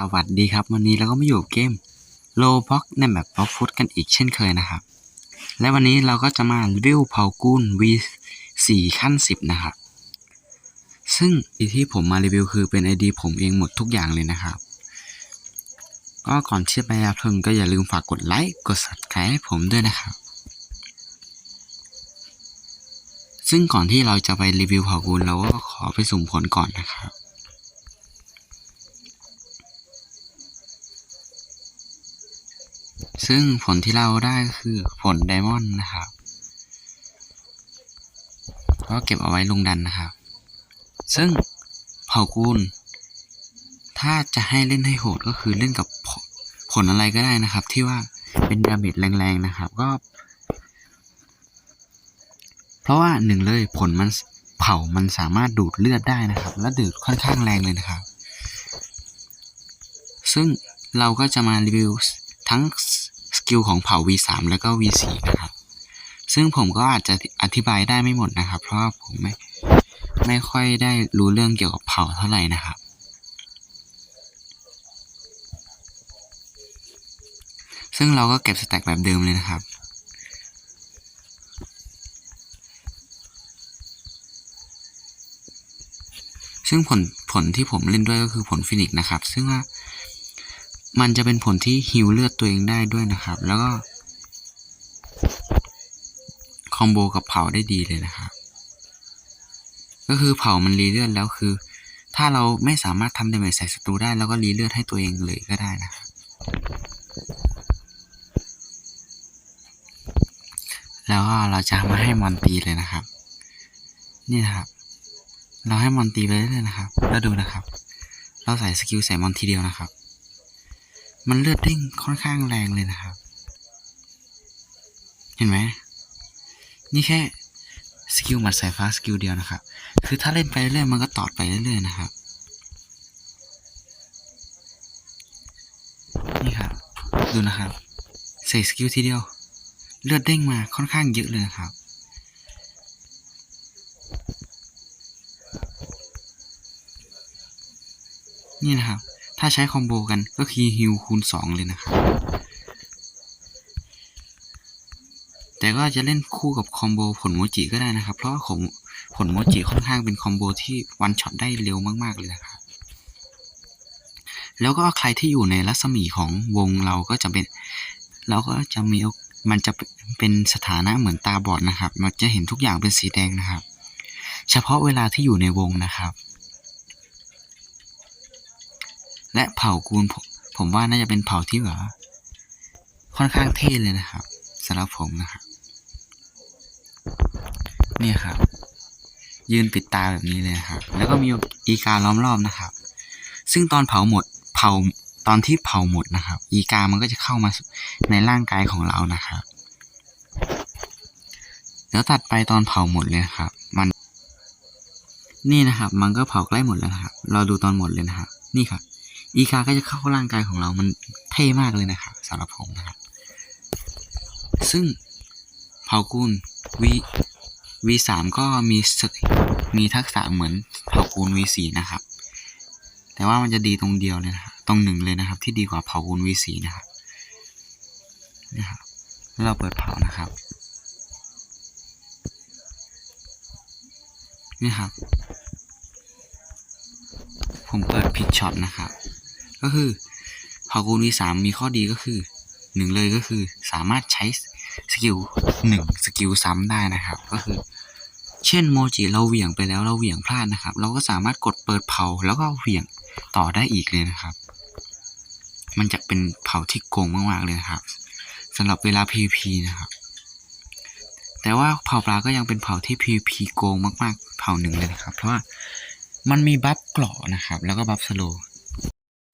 สวัสดีครับ วันนี้เราก็มาอยู่เกมโลบ็อกในแบบบ็อกฟุตกันอีกเช่นเคยนะครับ และวันนี้เราก็จะมารีวิวเผากุน V4 ขั้น 10 นะครับ ซึ่งที่ผมมารีวิวคือเป็น ID ผมเองหมดทุกอย่างเลยนะครับ ก็ก่อนที่จะไปรับชมก็อย่าลืมฝากกดไลค์กด subscribe ให้ผมด้วยนะครับ ซึ่งก่อนที่เราจะไปรีวิวเผากุนเราก็ขอไปสุ่มผลก่อนนะครับ ซึ่งผลที่เราได้ก็คือผลไดมอนด์นะครับก็เก็บเอาไว้ลงดันนะครับ ซึ่งเผ่ากูล ถ้าจะให้เล่นให้โหดก็คือเล่นกับผลผลอะไรก็ได้นะครับ ที่ว่าเป็นดาเมจแรงๆนะครับ ก็ เพราะว่าหนึ่งเลยผลมันเผามันสามารถดูดเลือดได้นะครับ และดูดค่อนข้างแรงเลยนะครับ ซึ่งเราก็จะมารีวิวทั้ง สกิลของเผ่า V3 แล้วก็ V4 นะครับ ซึ่งผมก็อาจจะอธิบายได้ไม่หมดนะครับ เพราะว่าผมไม่ไม่ค่อยได้รู้เรื่องเกี่ยวกับเผ่าเท่าไหร่นะครับ ซึ่งเราก็เก็บสแต็กแบบเดิมเลยนะครับซึ่งผลผลที่ผมเล่นด้วยก็คือผลฟินิกนะครับ ซึ่งว่า มันจะเป็นผลที่ฮิวเลือดตัวเองได้ด้วยนะครับ แล้วก็คอมโบกับเผาได้ดีเลยนะครับ ก็คือเผามันรีเลือดแล้วคือ ถ้าเราไม่สามารถทำดเมจใส่ศัตรูได้แล้วก็รีเลือดให้ตัวเองเลยก็ได้นะครับ แล้วก็เราจะมาให้มอนตีเลยนะครับ นี่นะครับ เราให้มอนตีไปเรื่อยๆนะครับ แล้วดูนะครับ เราใส่สกิลใส่มอนทีเดียวนะครับ มันเลือดเด้งค่อนข้างแรงเลยนะครับ เห็นไหมนี่แค่สกิลหมัดสายฟ้าสกิลเดียวนะครับ คือถ้าเล่นไปเรื่อยมันก็ตอดไปเรื่อยๆนะครับ นี่ครับ ดูนะครับใส่สกิลทีเดียว เลือดเด้งมาค่อนข้างเยอะเลยนะครับ นี่นะครับ ถ้าใช้คอมโบกันก็คือฮิวคูณ 2 เลยนะครับ แต่ก็จะเล่นคู่กับคอมโบผลโมจิก็ได้นะครับ เพราะว่าของผลโมจิค่อนข้างเป็นคอมโบที่วันช็อตได้เร็วมากๆเลยนะครับแล้วก็ใครที่อยู่ในรัศมีของวงเราก็จะเป็นเราก็จะมีมันจะเป็นสถานะเหมือนตาบอดนะครับ มันจะเห็นทุกอย่างเป็นสีแดงนะครับ เฉพาะเวลาที่อยู่ในวงนะครับ และเผ่ากูลผมผมว่าน่าจะเป็นเผ่าที่แบบค่อนข้างเท่เลยนะครับสำหรับผมนะครับเนี่ยครับ ยืนปิดตาแบบนี้เลยครับ แล้วก็มีอีกาล้อมรอบนะครับ ซึ่งตอนเผาหมดเผาตอนที่เผาหมดนะครับ อีกามันก็จะเข้ามาในร่างกายของเรานะครับเดี๋ยวตัดไปตอนเผาหมดเลยครับ มันนี่นะครับ มันก็เผาใกล้หมดแล้วครับ เราดูตอนหมดเลยนะครับนี่ครับ อีกาก็จะเข้าร่างกายของเรามันเท่มากเลยนะครับสำหรับผมนะครับซึ่งเผากุล V V3 ก็มีมีทักษะเหมือนเผากูล V4 นะครับ แต่ว่ามันจะดีตรงเดียวเลยนะครับตรงหนึ่งเลยนะครับ ที่ดีกว่าเผากูล V4 นะครับนะครับแล้วเราเปิดเผานะครับนี่ครับ ผมเปิดผิดช็อตนะครับ ก็คือเผากูล V3 มีข้อดีก็คือหนึ่งเลยก็คือสามารถใช้สกิลหนึ่งสกิลซ้ำได้นะครับ ก็คือเช่นโมจิเราเหวี่ยงไปแล้วเราเหวี่ยงพลาดนะครับ เราก็สามารถกดเปิดเผาแล้วก็เหวี่ยงต่อได้อีกเลยนะครับ มันจะเป็นเผาที่โกงมากๆเลยครับสำหรับเวลา PVP นะครับ แต่ว่าเผาปลาก็ยังเป็นเผาที่ PVP โกงมากๆ เผาหนึ่งเลยนะครับ เพราะว่ามันมีบัฟเกราะนะครับ แล้วก็บัฟสโล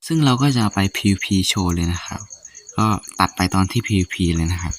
ซึ่งเราก็จะไป PVP โชว์เลยนะครับ ก็ตัดไปตอนที่ PVP เลยนะครับ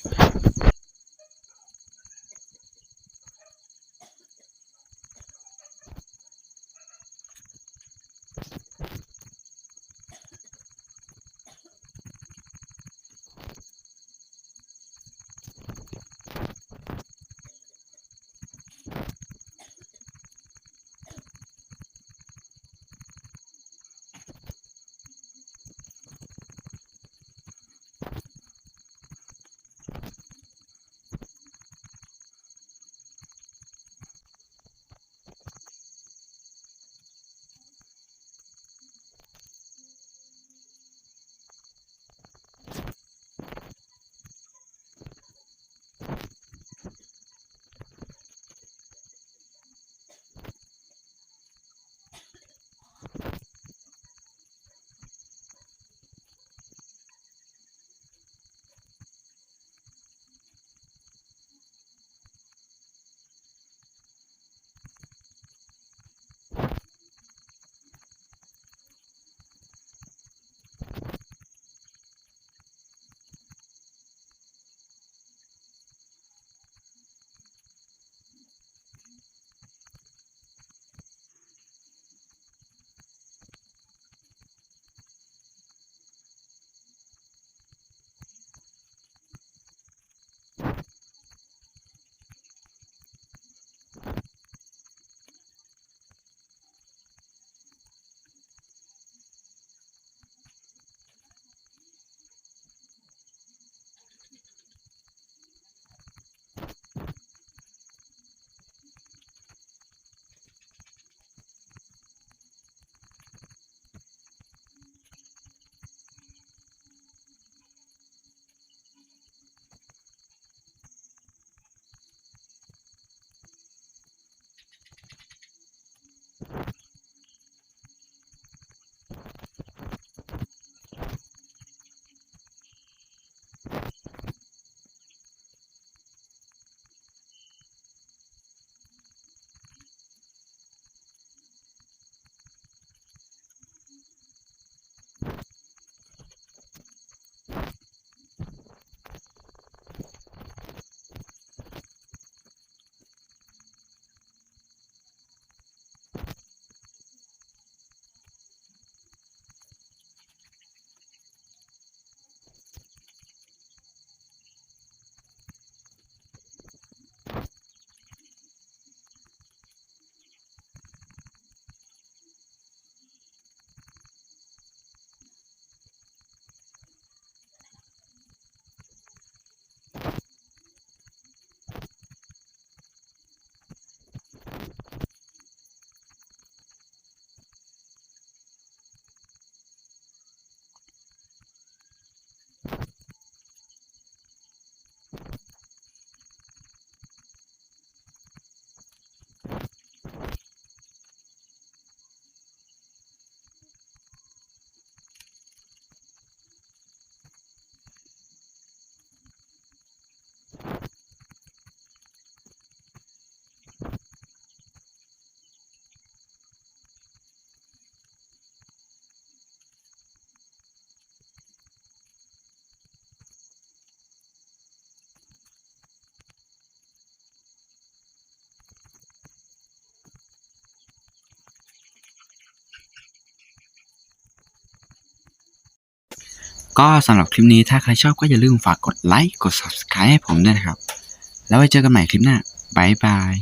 ก็สำหรับคลิปนี้ถ้าใครชอบก็อย่าลืมฝากกดไลค์กด subscribe ให้ผมด้วยนะครับ แล้วไว้เจอกันใหม่คลิปหน้าบายบาย